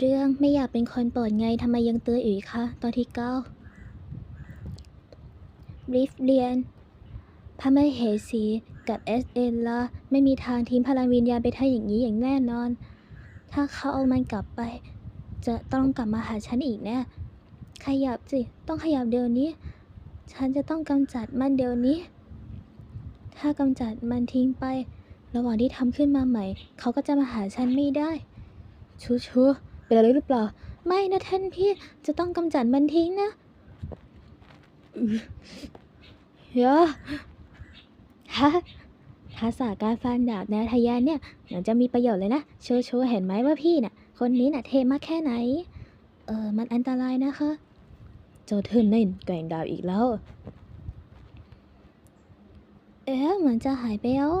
เรื่องไม่อยากเป็นคนโปรดไงทำไมยังเตือนอีกคะตอนที่เก้าบริฟเรียนพระมเหสีกับเอสเอลล่าไม่มีทางทิ้งพลังวิญญาณไปท่าอย่างนี้อย่างแน่นอน ถ้าเขาเอามันกลับไป จะต้องกลับมาหาฉันอีกแน่ขยับสิ ต้องขยับเดี๋ยวนี้ ฉันจะต้องกำจัดมันเดี๋ยวนี้ ถ้ากำจัดมันทิ้งไป ระหว่างที่ทำขึ้นมาใหม่ เขาก็จะมาหาฉันไม่ได้ ชูชู เป็นอะไรหรือเปล่า ไม่นะท่านพี่จะต้องกำจัดมันทิ้งนะเยอะฮะทักษะการฟันดาบแนวทะยานเนี่ยยังจะมีประโยชน์เลยนะโชว์โชว์เห็นไหมว่าพี่น่ะ คนนี้น่ะเทมากแค่ไหน เออมันอันตรายนะคะ เจ้าเทินนี่นแกว่งดาบอีกแล้ว เอ๊ะเหมือนจะหายไปแล้ว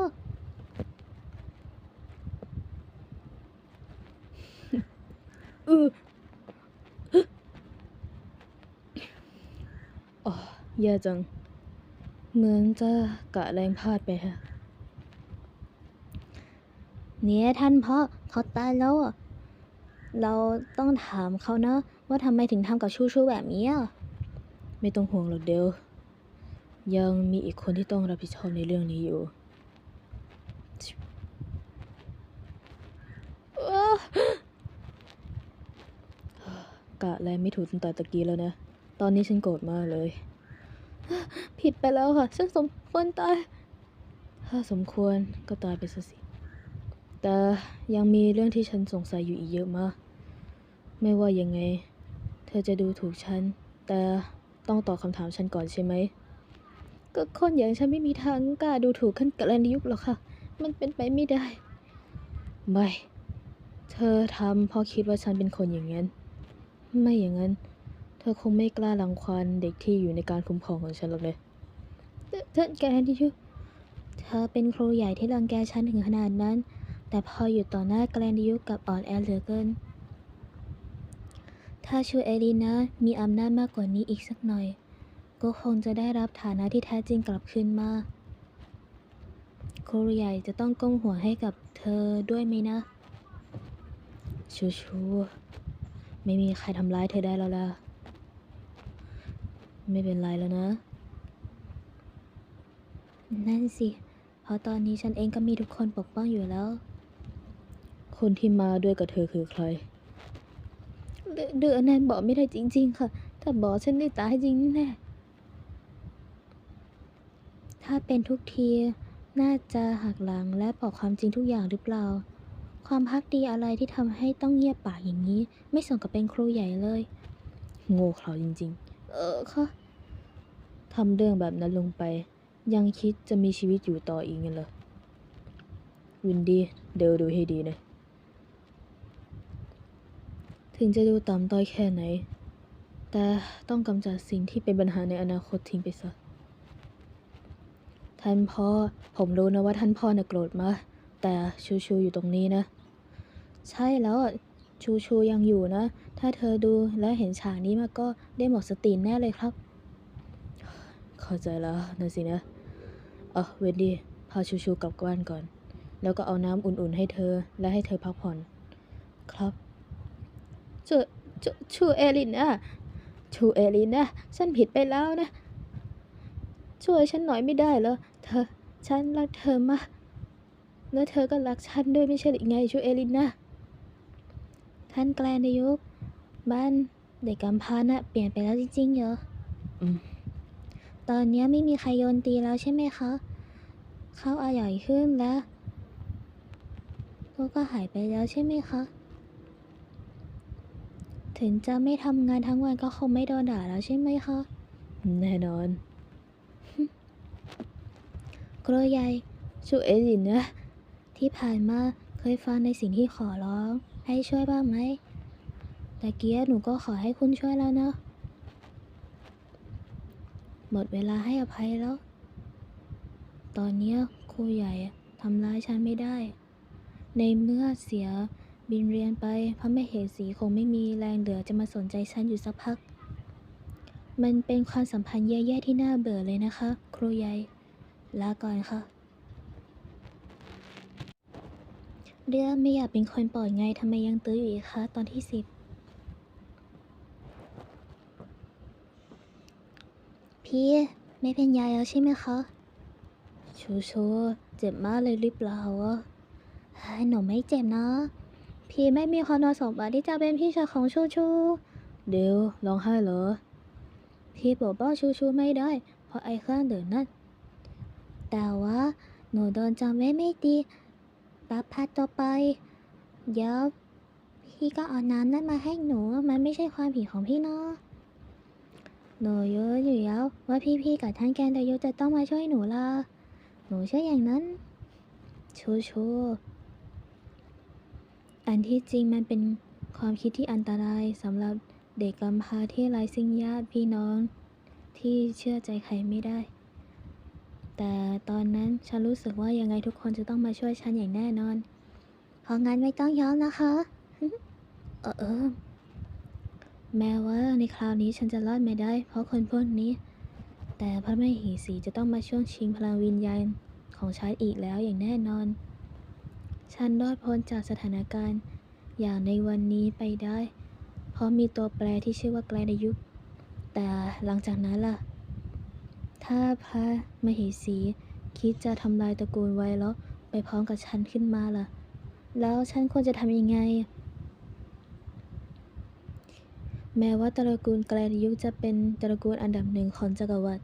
อืออ๋อแย่จัง เหมือนจะกะแรงพลาดไปฮะ เนี่ยท่านพ่อเขาตายแล้วอะเราต้องถามเขานะ ว่าทำไมถึงทำกับชูชูแบบนี้อะไม่ต้องห่วงหรอกเดลยังมีอีกคนที่ต้องรับผิดชอบในเรื่องนี้อยู่ กะแรไม่ถูกตั้งแต่ตะกี้แล้วนะ ตอนนี้ฉันโกรธมากเลย ผิดไปแล้วค่ะ ฉันสมควรตาย ถ้าสมควรก็ตายไปซะสิ แต่ยังมีเรื่องที่ฉันสงสัยอยู่อีกเยอะมาก ไม่ว่ายังไง เธอจะดูถูกฉัน แต่ต้องตอบคำถามฉันก่อนใช่ไหม ก็คนอย่างฉันไม่มีทางกล้าดูถูกขั้นกระแลนยุคหรอกค่ะ มันเป็นไปไม่ได้ ไม่ เธอทำเพราะคิดว่าฉันเป็นคนอย่างนั้น ไม่อย่างนั้น เธอคงไม่กล้ารังควานเด็กที่อยู่ในการคุ้มครองของฉันหรอกเลยท่านแกที่ชื่อเธอเป็นครูใหญ่ที่รังแกฉันถึงขนาดนั้น แต่พออยู่ต่อหน้าแกลนดิยุกับอ่อนแอเหลือเกิน ถ้าชูเอลีนามีอำนาจมากกว่านี้อีกสักหน่อย ก็คงจะได้รับฐานะที่แท้จริงกลับคืนมา ครูใหญ่จะต้องก้มหัวให้กับเธอด้วยไหมนะ ชูชู ไม่มีใครทำร้ายเธอได้แล้วล่ะ ไม่เป็นไรแล้วนะ นั่นสิ เพราะตอนนี้ฉันเองก็มีทุกคนปกป้องอยู่แล้ว คนที่มาด้วยกับเธอคือใคร เดือนนั้นบอกไม่ได้จริง ๆ ค่ะ ถ้าบอกฉันได้ตายจริงแน่ ถ้าเป็นทุกที น่าจะหักหลังและบอกความจริงทุกอย่างหรือเปล่า ความพักดีอะไรที่ทำให้ต้องเงียบปากอย่างนี้ ไม่สมกับเป็นครูใหญ่เลย โง่เขลาจริง ๆ เออค่ะทำเรื่องแบบนั้นลงไป ยังคิดจะมีชีวิตอยู่ต่ออีกงั้นเหรอวินดี้เดี๋ยวดูให้ดีนะ ถึงจะดูต่ำต้อยแค่ไหน แต่ต้องกำจัดสิ่งที่เป็นปัญหาในอนาคตทิ้งไปซะท่านพ่อ ผมรู้นะว่าท่านพ่อน่ะโกรธมาก แต่ชูชูอยู่ตรงนี้นะ ใช่แล้วชูชูยังอยู่นะ ถ้าเธอดูและเห็นฉากนี้มาก็ได้หมดสติแน่เลยครับ เข้าใจแล้วนะสินะเออเวนดี้พาชูชูกลับบ้านก่อน แล้วก็เอาน้ำอุ่นๆให้เธอและให้เธอพักผ่อน ครับชูชูชูเอลินนะชูเอลินนะฉันผิดไปแล้วนะ ช่วยฉันหน่อยไม่ได้เหรอเธอ ฉันรักเธอมาก แล้วเธอก็รักฉันด้วยไม่ใช่หรือไงชูเอลินนะท่านแกลนในยุคบ้านเด็กกำพร้าน่ะเปลี่ยนไปแล้วจริงๆเหรออืมตอนเนี้ยไม่มีใครโยนตีแล้วใช่ไหมคะ เขาอาใหญ่ขึ้นแล้วพวกก็หายไปแล้วใช่ไหมคะ ถึงจะไม่ทำงานทั้งวันก็คงไม่โดนด่าแล้วใช่ไหมคะ แน่นอน กลัวใหญ่ช่วยเอลินนะ ที่ผ่านมาเคยฟังในสิ่งที่ขอร้อง ให้ช่วยบ้างไหม แต่เกียหนูก็ขอให้คุณช่วยแล้วนะ หมดเวลาให้อภัยแล้ว ตอนนี้ครูใหญ่ทำร้ายฉันไม่ได้ ในเมื่อเสียบินเรียนไปพระมเหสีคงไม่มีแรงเหลือจะมาสนใจฉันอยู่สักพัก มันเป็นความสัมพันธ์แย่ๆที่น่าเบื่อเลยนะคะ ครูใหญ่ลาก่อนค่ะ เรื่อไม่อยากเป็นคนโปรดไงทำไมยังตื้ออยู่อีกคะตอนที่สิบพี่ไม่เป็นยายแล้วใช่ไหมคะ ชูชูเจ็บมากเลยหรือเปล่าวะเฮ้ยหนูไม่เจ็บนะ พี่ไม่มีความสมบัติที่จะเป็นพี่ชายของชูชู เดี๋ยวร้องไห้เหรอ พี่ปกป้องชูชูไม่ได้ เพราะไอ้เครื่องดื่มนั่นแต่ว่าหนูโดนจำไว้ไม่ดี ปับพัดต่อไป เดี๋ยวพี่ก็เอาน้ำนั่นมาให้หนู มันไม่ใช่ความผิดของพี่เนาะ หนูรู้อยู่แล้วว่าพี่ๆกับท่านแกนดายุจะต้องมาช่วยหนูละ หนูเชื่ออย่างนั้น ชูชูอันที่จริงมันเป็นความคิดที่อันตรายสำหรับเด็กกำพร้าที่ไร้ซึ่งญาติพี่น้อง ที่เชื่อใจใครไม่ได้ แต่ตอนนั้นฉันรู้สึกว่ายังไงทุกคนจะต้องมาช่วยฉันอย่างแน่นอน เพราะงั้นไม่ต้องย้อมนะคะ เออเออ แม้ว่าในคราวนี้ฉันจะรอดไม่ได้ เพราะคนพวกนี้ แต่พระแมเหสีจะต้องมาช่วงชิงพลังวิญญาณของฉันอีกแล้วอย่างแน่นอน ฉันรอดพ้นจากสถานการณ์ อย่างในวันนี้ไปได้ เพราะมีตัวแปรที่ชื่อว่าแกลดยุค แต่หลังจากนั้นล่ะ ถ้าพระมเหสี คิดจะทำลายตระกูลไว้แล้วไปพร้อมกับฉันขึ้นมาล่ะ แล้วฉันควรจะทำยังไง แม้ว่าตระกูลแกลนยุคจะเป็นตระกูลอันดับหนึ่งของจักรวรรดิ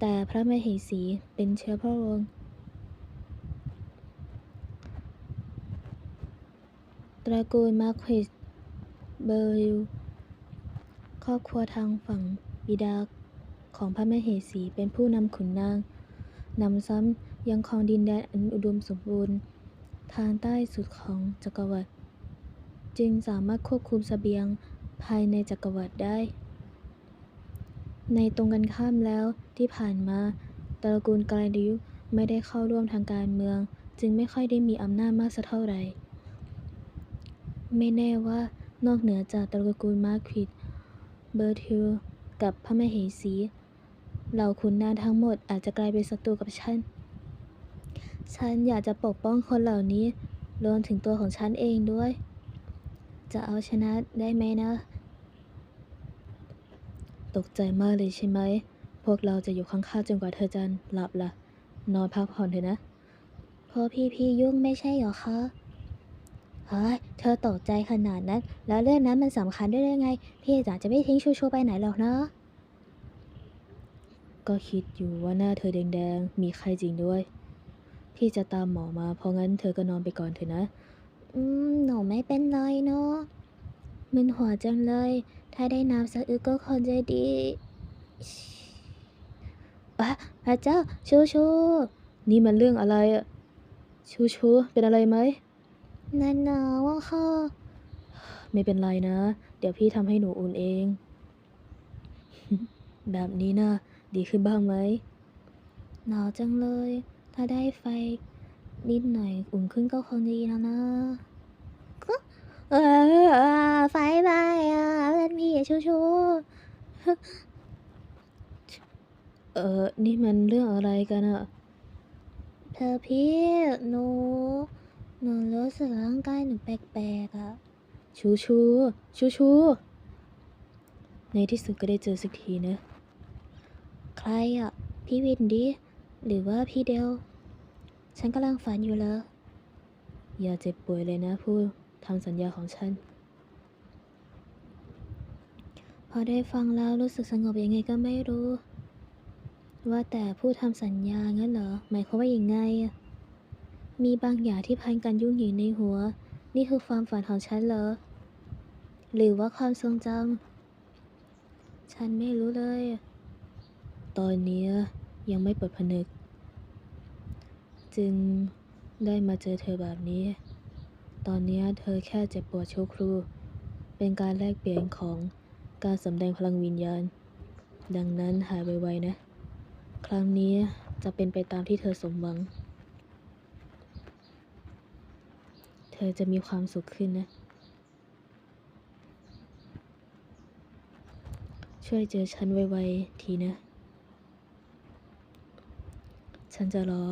แต่พระมเหสีเป็นเชื้อพระวงศ์ตระกูลมาร์ควิสเบอร์ลิวครอบครัวทางฝั่งบิดา ของพระมเหสีเป็นผู้นำขุนนางนำซ้ำยังครองดินแดนอันอุดมสมบูรณ์ ทางใต้สุดของจักรวรรดิจึงสามารถควบคุมเสบียงภายในจักรวรรดิได้ ในตรงกันข้ามแล้วที่ผ่านมาตระกูลไกลดิวไม่ได้เข้าร่วมทางการเมือง จึงไม่ค่อยได้มีอำนาจมากสักเท่าไหร่ ไม่แน่ว่านอกเหนือจากตระกูลมาร์ควิดเบอร์ทิลกับพระมเหสี เหล่าขุนนางทั้งหมดอาจจะกลายเป็นศัตรูกับฉัน ฉันอยากจะปกป้องคนเหล่านี้รวมถึงตัวของฉันเองด้วย จะเอาชนะได้ไหมนะ ตกใจมากเลยใช่ไหม พวกเราจะอยู่ข้างๆจนกว่าเธอจะหลับละ่ะ นอนพักผ่อนเถอะนะเพราะพี่พี่ยุ่งไม่ใช่เหรอคะเฮ้ยเธอตกใจขนาดนั้น แล้วเรื่องนั้นมันสำคัญด้วยได้ไง พี่จ๋าจะไม่ทิ้งชูชูไปไหนหรอกเนาะ ก็คิดอยู่ว่าหน้าเธอแดงๆ มีไข้จริงด้วย พี่จะตามหมอมา เพราะงั้นเธอก็นอนไปก่อนเถอะนะ อืม หนูไม่เป็นไรเนาะมึนหัวจังเลย ถ้าได้น้ำสักอึกก็คงจะดีอะพระเจ้า ชูชูนี่มันเรื่องอะไรอะชูชูเป็นอะไรไหมนั่นหนาวอะค่ะ ไม่เป็นไรนะ เดี๋ยวพี่ทำให้หนูอุ่นเอง แบบนี้นะ ดีขึ้นบ้างไหมหนาวจังเลย ถ้าได้ไฟนิดหน่อยอุ่นขึ้นก็คงดีแล้วนะเออไฟไหม้อะเพื่อนพี่ชูชูเออนี่มันเรื่องอะไรกันอะเธอพี่หนูหนูรู้สึกร่างกายหนูแปลกๆอะชูชูชูชูในที่สุดก็ได้เจอสักทีนะ ใครอะพี่วินดีหรือว่าพี่เดล ฉันกำลังฝันอยู่เลยอย่าเจ็บป่วยเลยนะผู้ทำสัญญาของฉัน พอได้ฟังแล้วรู้สึกสงบยังไงก็ไม่รู้ ว่าแต่ผู้ทำสัญญางั้นเหรอ หมายความว่าอย่างไง มีบางอย่างที่พันกันยุ่งอยู่ในหัว นี่คือความฝันของฉันเหรอ หรือว่าความทรงจำฉันไม่รู้เลย ตอนนี้ยังไม่เปิดผนึก จึงได้มาเจอเธอแบบนี้ ตอนนี้เธอแค่เจ็บปวดชั่วครู่ เป็นการแลกเปลี่ยนของการสำแดงพลังวิญญาณ ดังนั้นหายไวๆนะ ครั้งนี้จะเป็นไปตามที่เธอสมหวัง เธอจะมีความสุขขึ้นนะ ช่วยเจอฉันไวๆทีนะ ฉันจะรอ